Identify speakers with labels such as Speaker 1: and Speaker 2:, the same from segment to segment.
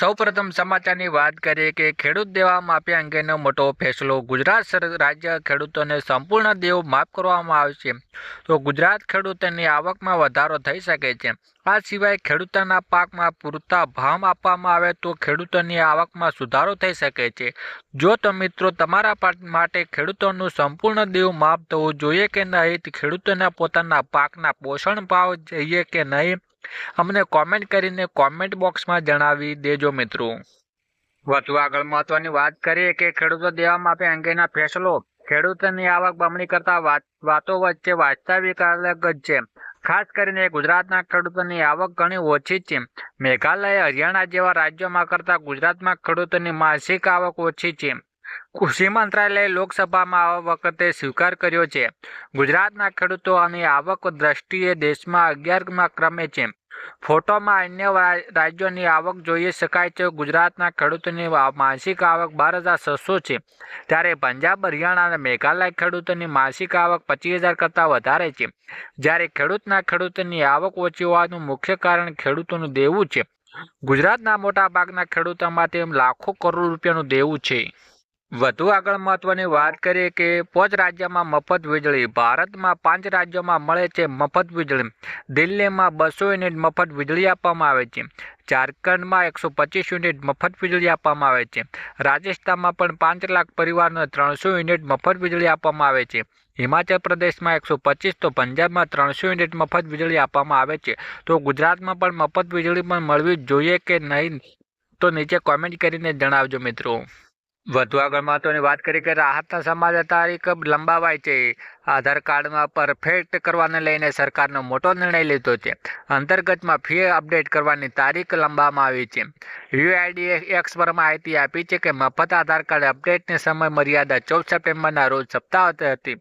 Speaker 1: સૌપ્રથમ સમાચારની વાત કરીએ કે ખેડૂત દેવા માફી અંગેનો મોટો ફેસલો. ગુજરાત રાજ્ય ખેડૂતોને સંપૂર્ણ દેવ માફ કરવામાં આવશે તો ગુજરાત ખેડૂતોની આવકમાં વધારો થઈ શકે છે. આ સિવાય ખેડૂતોના પાકમાં પૂરતા ભાવ આપવામાં આવે તો ખેડૂતોની આવકમાં સુધારો થઈ શકે છે. જો તો મિત્રો તમારા માટે ખેડૂતોનું સંપૂર્ણ દેવું માફ થવું જોઈએ કે નહીં? ખેડૂતોના પોતાના પાકના પોષણ ભાવ જોઈએ કે નહીં? અમને કોમેન્ટ કરીને કોમેન્ટ બોક્સમાં જણાવી દેજો મિત્રો. વધુ આગળ મહત્વની વાત કરીએ કે ખેડૂતો દેવા માફી અંગેના ફેસલો, ખેડૂતોની આવક બમણી કરતા વાતો વચ્ચે વાસ્તવિક અલગ જ છે. ખાસ કરીને ગુજરાતના ખેડૂતોની આવક ઘણી ઓછી છે. મેઘાલય, હરિયાણા જેવા રાજ્યોમાં કરતા ગુજરાતમાં ખેડૂતોની માસિક આવક ઓછી છે. કૃષિ મંત્રાલયે લોકસભામાં આ વખતે સ્વીકાર કર્યો છે. ગુજરાતના ખેડૂતોની આવક દ્રષ્ટિએ દેશમાં અગિયારમાં ક્રમે છે. ફોટોમાં અન્ય રાજ્યોની આવક જોઈ શકાય છે. ગુજરાતના ખેડૂતોની માસિક આવક બાર હજાર છસો છે. ત્યારે પંજાબ, હરિયાણા અને મેઘાલય ખેડૂતોની માસિક આવક પચીસ હજાર કરતાં વધારે છે. જ્યારે ખેડૂતના ખેડૂતોની આવક ઓછી હોવાનું મુખ્ય કારણ ખેડૂતોનું દેવું છે. ગુજરાતના મોટાભાગના માટે લાખો કરોડ રૂપિયાનું દેવું છે. વધુ આગળ મહત્વની વાત કરીએ કે પાંચ રાજ્યમાં મફત વીજળી, ભારતમાં પાંચ રાજ્યોમાં મળે છે મફત વીજળી. દિલ્હીમાં બસો યુનિટ મફત વીજળી આપવામાં આવે છે. ઝારખંડમાં એકસો પચીસ યુનિટ મફત વીજળી આપવામાં આવે છે. રાજસ્થાનમાં પણ પાંચ લાખ પરિવારને ત્રણસો યુનિટ મફત વીજળી આપવામાં આવે છે. હિમાચલ પ્રદેશમાં એકસો પચીસ, તો પંજાબમાં ત્રણસો યુનિટ મફત વીજળી આપવામાં આવે છે. તો ગુજરાતમાં પણ મફત વીજળી પણ મળવી જોઈએ કે નહીં? તો નીચે કોમેન્ટ કરીને જણાવજો મિત્રો. વધુ આગળ મહત્વની વાત કરી કે રાહતના સમાજ તારીખ લંબાવાય છે. આધાર કાર્ડમાં પરફેક્ટ કરવાને લઈને સરકારનો મોટો નિર્ણય લીધો છે. અંતર્ગતમાં ફી અપડેટ કરવાની તારીખ લંબાવવામાં આવી છે. યુઆઈડીએ એક્સ પર માહિતી આપી છે કે મફત આધાર કાર્ડ અપડેટની સમય મર્યાદા ચૌદ સપ્ટેમ્બરના રોજ સપ્તાહ હતી.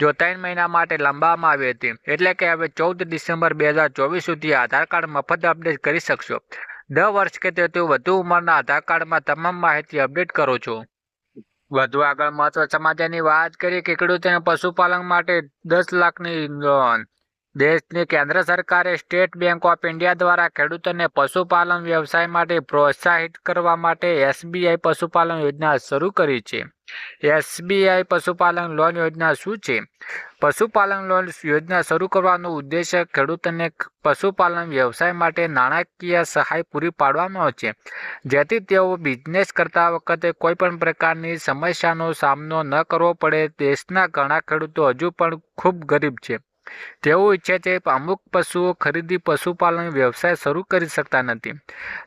Speaker 1: જો ત્રણ મહિના માટે લંબાવવામાં આવી હતી, એટલે કે હવે ચૌદ ડિસેમ્બર બે હજાર ચોવીસ સુધી આધાર કાર્ડ મફત અપડેટ કરી શકશો. દસ વર્ષ કે તેથી વધુ ઉંમરના આધાર કાર્ડમાં તમામ માહિતી અપડેટ કરો છો. વધુ આગળ મહત્વ સમાચારની વાત કરીએ કે ખેડૂતોને પશુપાલન માટે દસ લાખની લોન. દેશની કેન્દ્ર સરકારે સ્ટેટ બેંક ઓફ ઇન્ડિયા દ્વારા ખેડૂતોને પશુપાલન વ્યવસાય માટે પ્રોત્સાહિત કરવા માટે એસબીઆઈ પશુપાલન યોજના શરૂ કરી છે. એસબીઆઈ પશુપાલન લોન યોજના શું છે? પશુપાલન લોન યોજના શરૂ કરવાનો ઉદ્દેશ્ય ખેડૂતોને પશુપાલન વ્યવસાય માટે નાણાકીય સહાય પૂરી પાડવાનો છે. જેથી તેઓ બિઝનેસ કરતા વખતે કોઈ પણ પ્રકારની સમસ્યાનો સામનો ન કરવો પડે. દેશના ઘણા ખેડૂતો હજુ પણ ખૂબ ગરીબ છે. તેઓ ઈચ્છે છે અમુક પશુઓ ખરીદી પશુપાલન વ્યવસાય શરૂ કરી શકતા નથી.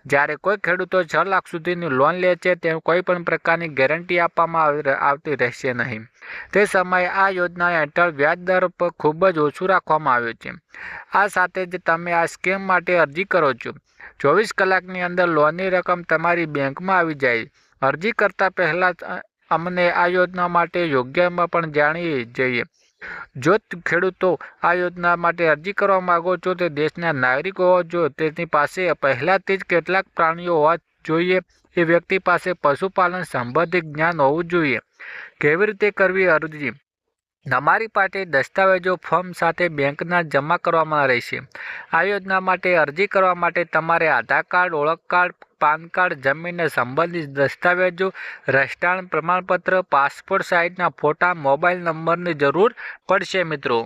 Speaker 1: જ્યારે કોઈ ખેડૂતો છ લાખ સુધીની લોન લે છે તે કોઈ પણ પ્રકારની ગેરંટી આપવામાં આવી- આવતી રહેશે નહીં. તે સમયે આ યોજના હેઠળ વ્યાજ દર પર ખૂબ જ ઓછું રાખવામાં આવ્યું છે. આ સાથે જ તમે આ સ્કીમ માટે અરજી કરો છો. ચોવીસ કલાકની અંદર લોનની રકમ તમારી બેંકમાં આવી જાય. અરજી કરતા પહેલાં અમને આ યોજના માટે યોગ્યમાં પણ જાણી જઈએ. જો ખેડૂતો આ યોજના માટે અરજી કરવા માંગો છો, તે દેશના નાગરિકો હોવા જો, તેની પાસે પહેલાંથી જ કેટલાક પ્રાણીઓ હોવા જોઈએ. એ વ્યક્તિ પાસે પશુપાલન સંબંધિત જ્ઞાન હોવું જોઈએ. કેવી રીતે કરવી અરજી? તમારી પાસે દસ્તાવેજો ફોર્મ સાથે બેંકના જમા કરવામાં રહેશે આ યોજના માટે અરજી કરવા માટે તમારે આધાર કાર્ડ, ઓળખ કાર્ડ પાન કાર્ડ જમીનને સંબંધિત દસ્તાવેજો રહેઠાણ પ્રમાણપત્ર, પાસપોર્ટ સાઇઝના ફોટા, મોબાઈલ નંબરની જરૂર પડશે મિત્રો.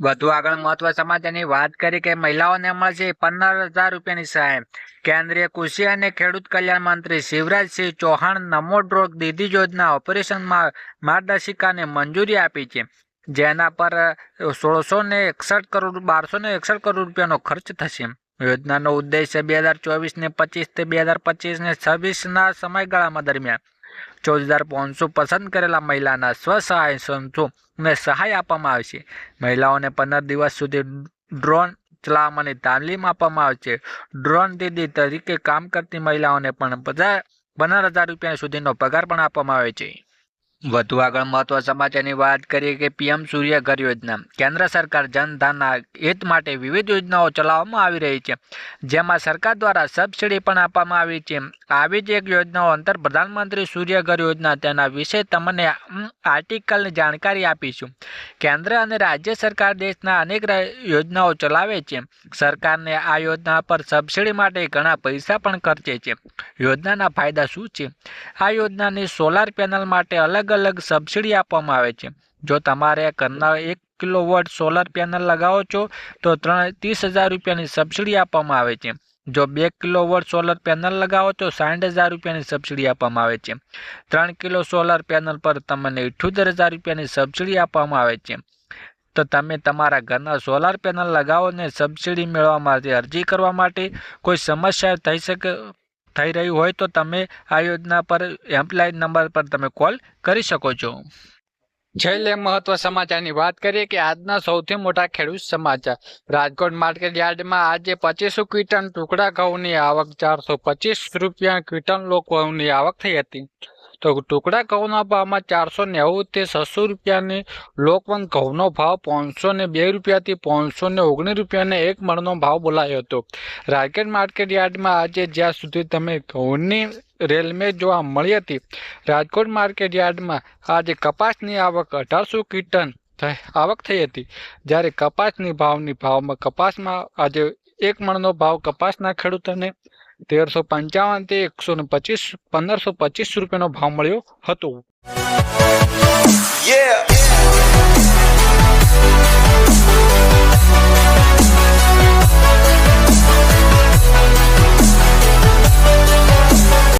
Speaker 1: વધુ આગળ મહત્વ સમાચારની વાત કરી કે મહિલાઓને મળશે પંદર હજાર રૂપિયાની સહાય. કેન્દ્રીય કૃષિ અને ખેડૂત કલ્યાણ મંત્રી શિવરાજસિંહ ચૌહાણ નમો ડ્રોગ દીદી યોજના ઓપરેશનમાં માર્ગદર્શિકાને મંજૂરી આપી છે, જેના પર સોળસો ને એકસઠ કરોડ, બારસો ને એકસઠ કરોડ રૂપિયાનો ખર્ચ થશે. યોજનાનો ઉદ્દેશ્ય બે હજાર ચોવીસને પચીસથી બે હજાર પચીસને છવ્વીસના સમયગાળામાં દરમિયાન. ચૌદ હજાર પાંચસો પસંદ કરેલા મહિલાના સ્વસહાય સંસ્થોને સહાય આપવામાં આવશે મહિલાઓને પંદર દિવસ સુધી ડ્રોન ચલાવવાની તાલીમ આપવામાં આવશે ડ્રોન દીદી તરીકે કામ કરતી મહિલાઓને પણ પચાસ પંદર હજાર રૂપિયા સુધીનો પગાર પણ આપવામાં આવે છે.
Speaker 2: વધુ આગળ મહત્વ સમાચારની વાત કરીએ કે પીએમ સૂર્ય ઘર યોજના. કેન્દ્ર સરકાર જનધનના હિત માટે વિવિધ યોજનાઓ ચલાવવામાં આવી રહી છે. જેમાં સરકાર દ્વારા સબસિડી પણ આપવામાં આવી છે. આવી જ એક યોજનાઓ અંતર પ્રધાનમંત્રી સૂર્ય ઘર યોજના તેના વિશે તમને આર્ટિકલની જાણકારી આપીશું. કેન્દ્ર અને રાજ્ય સરકાર દેશના અનેક યોજનાઓ ચલાવે છે. સરકારને આ યોજના પર સબસિડી માટે ઘણા પૈસા પણ ખર્ચે છે. યોજનાના ફાયદા શું છે? આ યોજનાની સોલાર પેનલ માટે અલગ અલગ સબસિડી આપવામાં આવે છે. જો તમારે ઘરના એક કિલોવોટ સોલર પેનલ લગાવો છો, તો ત્રણ ત્રીસ હજાર રૂપિયાની સબસિડી આપવામાં આવે છે. જો બે કિલોવોટ સોલર પેનલ લગાવો, તો સાઠ હજાર રૂપિયાની સબસિડી આપવામાં આવે છે. ત્રણ કિલો સોલર પેનલ પર તમને ઇઠ્યોતેર હજાર રૂપિયાની સબસિડી આપવામાં આવે છે. તો તમે તમારા ઘરના સોલાર પેનલ લગાવો ને સબસિડી મેળવવા માટે અરજી કરવા માટે કોઈ સમસ્યા થઈ શકે થઈ રહ્યું હોય તો તમે આ યોજના પર, હેલ્પલાઇન નંબર પર તમે કોલ કરી શકો છો.
Speaker 1: છેલ્લે મહત્વ સમાચારની વાત કરીએ કે આજના સૌથી મોટા ખેડૂત સમાચાર. રાજકોટ માર્કેટ યાર્ડમાં આજે પચીસો ક્વિન્ટલ ટુકડા ઘઉંની આવક, ચારસો પચીસ રૂપિયા ક્વિન્ટલ લોકોની આવક થઈ હતી. તો ટુકડા ઘઉંના ભાવમાં ચારસો નેવુંથી છસો રૂપિયાની લોકવન ઘઉંનો ભાવ પાંચસો ને બે રૂપિયાથી પાંચસો ને ઓગણીસ રૂપિયાને એક મણનો ભાવ બોલાયો હતો. રાજકોટ માર્કેટ યાર્ડમાં આજે જ્યાં સુધી તમે ઘઉંની રેલમે જોવા મળી હતી, રાજકોટ માર્કેટ યાર્ડમાં આજે કપાસની આવક અઢારસો કીટન આવક થઈ હતી. જ્યારે કપાસની ભાવની, ભાવમાં કપાસમાં આજે એક મણનો ભાવ કપાસના ખેડૂતોને તેરસો પંચાવન પંચાવનથી એકસો ને પચીસ પંદરસો પચીસ રૂપિયાનો ભાવ મળ્યો હતો Yeah.